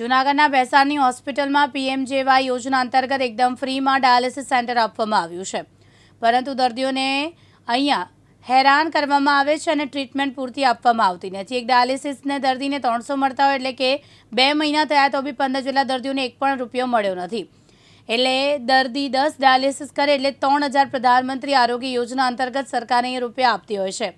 જૂનાગઢના ભેસાણની હોસ્પિટલમાં પીએમજેવાય યોજના અંતર્ગત એકદમ ફ્રીમાં ડાયાલિસિસ સેન્ટર આપવામાં આવ્યું છે. પરંતુ દર્દીઓને અહીંયા હેરાન કરવામાં આવે છે અને ટ્રીટમેન્ટ પૂરતી આપવામાં આવતી નથી. એક ડાયાલિસિસને દર્દીને ત્રણસો મળતા હોય એટલે કે બે મહિના થયા તો બી પંદર જેટલા દર્દીઓને એક પણ રૂપિયો મળ્યો નથી. એટલે દર્દી દસ ડાયાલિસિસ કરે એટલે ત્રણ હજાર પ્રધાનમંત્રી આરોગ્ય યોજના અંતર્ગત સરકારે રૂપિયા આપતી હોય છે.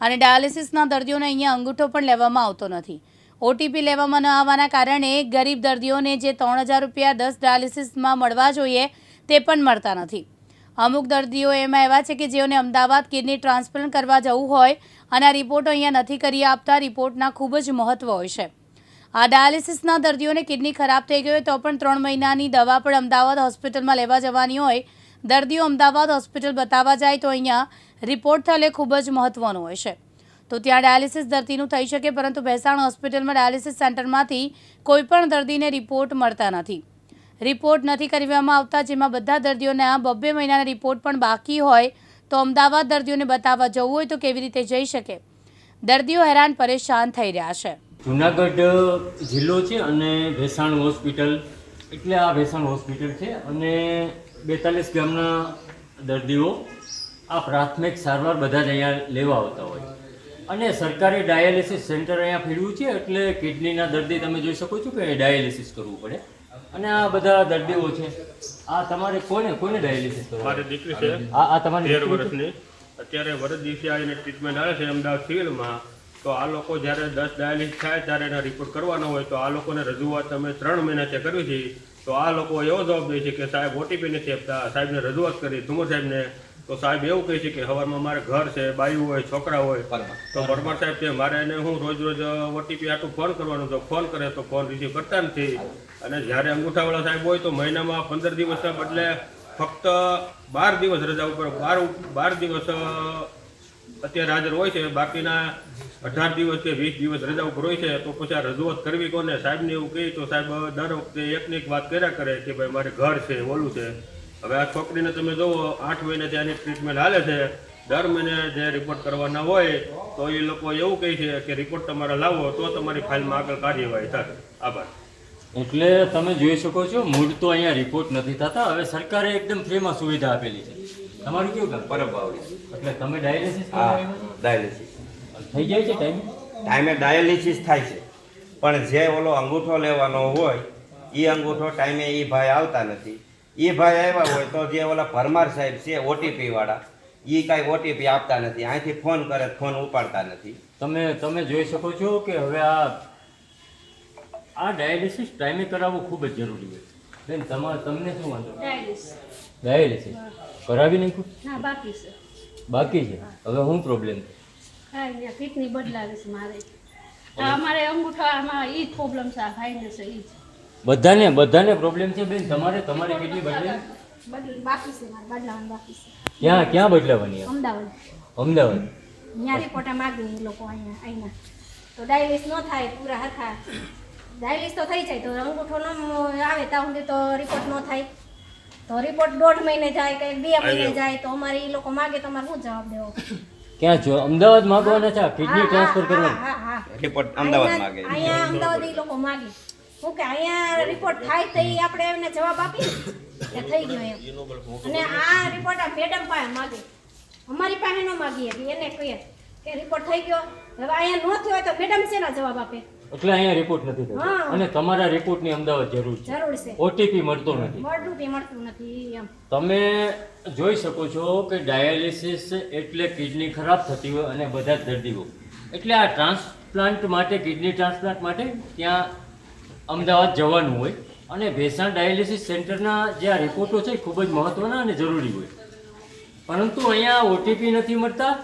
અને ડાયાલિસિસના દર્દીઓને અહીંયા અંગૂઠો પણ લેવામાં આવતો નથી. ઓટીપી લેવામાં ન આવવાના કારણે ગરીબ દર્દીઓને જે ત્રણ હજાર રૂપિયા દસ ડાયાલિસિસમાં મળવા જોઈએ તે પણ મળતા નથી. અમુક દર્દીઓ એમાં એવા છે કે જેઓને અમદાવાદ કિડની ટ્રાન્સપ્લાન્ટ કરવા જવું હોય અને આ રિપોર્ટો અહીંયા નથી કરી આપતા, રિપોર્ટના ખૂબ જ મહત્ત્વ હોય છે. આ ડાયાલિસિસના દર્દીઓને કિડની ખરાબ થઈ ગઈ હોય તો પણ ત્રણ મહિનાની દવા પણ અમદાવાદ હોસ્પિટલમાં લેવા જવાની હોય. દર્દીઓ અમદાવાદ હોસ્પિટલ બતાવવા જાય તો અહીંયા રિપોર્ટ થયેલે ખૂબ જ મહત્ત્વનો હોય છે. તો ત્યાં ડાયાલિસિસ દર્દીનું થઈ શકે, પરંતુ ભેસાણ હોસ્પિટલમાં ડાયાલિસિસ સેન્ટરમાંથી કોઈપણ દર્દીને રિપોર્ટ મળતા નથી. રિપોર્ટ નથી કરવામાં આવતા, જેમાં બધા દર્દીઓના બબ્બે મહિનાના રિપોર્ટ પણ બાકી હોય, તો અમદાવાદ દર્દીઓને બતાવવા જવું હોય તો કેવી રીતે જઈ શકે? દર્દીઓ હેરાન, પરેશાન થઈ રહ્યા છે. જુનાગઢ જિલ્લો છે અને ભેસાણ હોસ્પિટલ. એટલે આ ભેસાણ હોસ્પિટલ છે અને બેતાલીસ ગામના દર્દીઓ આ પ્રાથમિક સારવાર બધા જ અહીંયા લેવા આવતા હોય. અને સરકારી ડાયાલિસિસ સેન્ટર અહીંયા ફેરવ્યું છે એટલે કિડનીના દર્દી તમે જોઈ શકો છો કે ડાયાલિસિસ કરવું પડે. અને આ બધા દર્દીઓ છે. આ તમારે કોને કોને ડાયાલિસિસ કરવું મારી દીકરી છે. આ આ તમારી તેર? વર્ષની. અત્યારે વરદ દિવસે આવીને ટ્રીટમેન્ટ આવે છે અમદાવાદ સિવિલમાં. તો આ લોકો જ્યારે દસ ડાયાલિસિસ થાય ત્યારે એના રિપોર્ટ કરવાનો હોય તો આ લોકોને રજૂઆત અમે ત્રણ મહિનાથી કરવી છે. તો આ લોકો એવો જવાબ દે છે કે સાહેબ ઓટીપી નથી આપતા. સાહેબને રજૂઆત કરી ધુમર સાહેબને તો સાહેબ એવું કહે છે કે હવારમાં મારે ઘર છે બાયું હોય છોકરા હોય તો પરમાર સાહેબ છે મારે એને હું રોજ રોજ ઓટીપી આટલું ફોન કરવાનું તો ફોન કરે તો ફોન રિસીવ કરતા નથી. અને જ્યારે અંગૂઠાવાળા સાહેબ હોય તો મહિનામાં પંદર દિવસના બદલે ફક્ત બાર દિવસ રજા ઉપર બાર બાર દિવસ અત્યારે હાજર હોય છે. બાકીના અઢાર દિવસ કે વીસ દિવસ રજા ઉપર હોય છે. તો પછી આ રજૂઆત કરવી કોને? સાહેબને એવું કહે તો સાહેબ દર વખતે એકની એક વાત કર્યા કરે કે ભાઈ મારે ઘર છે ઓલું છે. હવે આ છોકરીને તમે જુઓ આઠ મહિને ત્યાંની ટ્રીટમેન્ટ હાલે છે દર મહિને જે રિપોર્ટ કરવાના હોય તો એ લોકો એવું કહે છે કે રિપોર્ટ તમારે લાવો તો તમારી ફાઇલમાં આગળ કાર્યવાહી થાય. આભાર. એટલે તમે જોઈ શકો છો મૂળ તો અહીંયા રિપોર્ટ નથી થતા હવે સરકારે એકદમ ફ્રીમાં સુવિધા આપેલી છે. તમારું કેવું કામ? આવડે એટલે તમે ડાયાલિસિસ હા ડાયાલિસિસ થઈ જાય છે ટાઈમ ટાઈમે ડાયાલિસિસ થાય છે. પણ જે ઓલો અંગૂઠો લેવાનો હોય એ અંગૂઠો ટાઈમે એ ભાઈ આવતા નથી. એ ભાઈ આવ્યા હોય તો જે ઓલા પરમાર સાહેબ છે ઓટીપી વાળા એ કાંઈ ઓટીપી આપતા નથી. અહીંથી ફોન કરે ફોન ઉપાડતા નથી. તમે તમે જોઈ શકો છો કે હવે આ આ ડાયાલિસિસ ટાઈમે કરાવવું ખૂબ જ જરૂરી છે. બેન તમારે તમને શું વાંધો? Dialysis dialysis? કરાવી નાખ્યું? ના બાકી છે. બાકી છે? હવે શું પ્રોબ્લેમ છે કિડની બદલાવી છે મારે અમારે અંગૂઠામાં એ જ પ્રોબ્લેમ છે આ ભાઈને છે એ જ. બધાને બધાને પ્રોબ્લેમ છે બેન? તમારે તમારે કેટલી બદલે? બાકી છે મારે બદલાવાનું બાકી છે. ક્યાં ક્યાં બદલાવાની અમદાવાદ. અમદાવાદ. અહીંયા રિપોર્ટ માગે એ લોકો અહીંયા અહીંયા તો ડાયાલિસ ન થાય પૂરા હતા ડાયાલિસ તો થઈ જાય તો અંગૂઠો ન આવે ત્યાં સુધી તો રિપોર્ટ ન થાય. તો રિપોર્ટ દોઢ મહિને જાય કે બે મહિને જાય તો અમારે એ લોકો માગે તો અમારે શું જવાબ દેવો? ક્યાં છો? અમદાવાદ માંગવાના છે? કિડની હા, ટ્રાન્સફર હા, કરવાનું હા, હા, હા. રિપોર્ટ અમદાવાદ માગે. અહીંયા અમદાવાદ એ લોકો માગે. શું કે અહીંયા રિપોર્ટ થાય તો આપણે એમને જવાબ આપીએ. કે થઈ ગયો એમ. અને આ રિપોર્ટ આ મેડમ પાસે માગે. અમારી પાસે ન માગીએ એને કહીએ કે રિપોર્ટ થઈ ગયો. હવે અહીંયા ન થયો તો મેડમ શેના જવાબ આપે? એટલે અહીંયા રિપોર્ટ નથી થતો. હા. અને તમારા રિપોર્ટની અમદાવાદ જરૂર છે. જરૂર છે. ઓટીપી મળતો નથી. ઓટીપી મળતું નથી એમ. તમે જોઈ શકો છો કે ડાયાલિસિસ એટલે કિડની ખરાબ થતી હોય અને બધા જ દર્દીઓ એટલે આ ટ્રાન્સપ્લાન્ટ માટે કિડની ટ્રાન્સપ્લાન્ટ માટે ત્યાં અમદાવાદ જવાનું હોય અને ભેસાણ ડાયાલિસિસ સેન્ટરના જે આ રિપોર્ટો છે એ ખૂબ જ મહત્ત્વના અને જરૂરી હોય. પરંતુ અહીંયા ઓટીપી નથી મળતા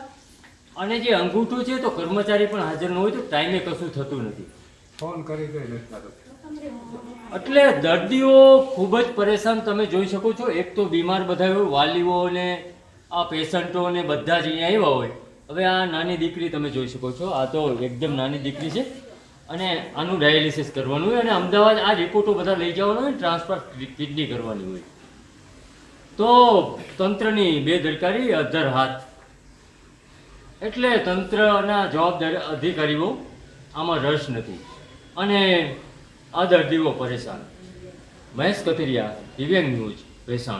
અને જે અંગૂઠું છે તો કર્મચારી પણ હાજર ન હોય તો ટાઈમે કશું થતું નથી. ફોન કરી એટલે દર્દીઓ ખૂબ જ પરેશાન તમે જોઈ શકો છો. એક તો બીમાર બધા હોય વાલીઓ ને આ પેશન્ટો ને બધા જ અહીંયા આવ્યા હોય. હવે આ નાની દીકરી તમે જોઈ શકો છો. આ તો એકદમ નાની દીકરી છે. અને આનું ડાયાલિસિસ કરવાનું હોય અને અમદાવાદ આ રિપોર્ટો બધા લઈ જવાનું હોય ટ્રાન્સફર કિડની કરવાની હોય. તો તંત્રની બેદરકારી અધર હાથ. એટલે તંત્રના જવાબદાર અધિકારીઓ આમાં રસ નથી. અને આ દર્દીઓ પરેશાન. મહેશ કથિરિયા, દિવ્યાંગ ન્યૂઝ, ભેસાણ.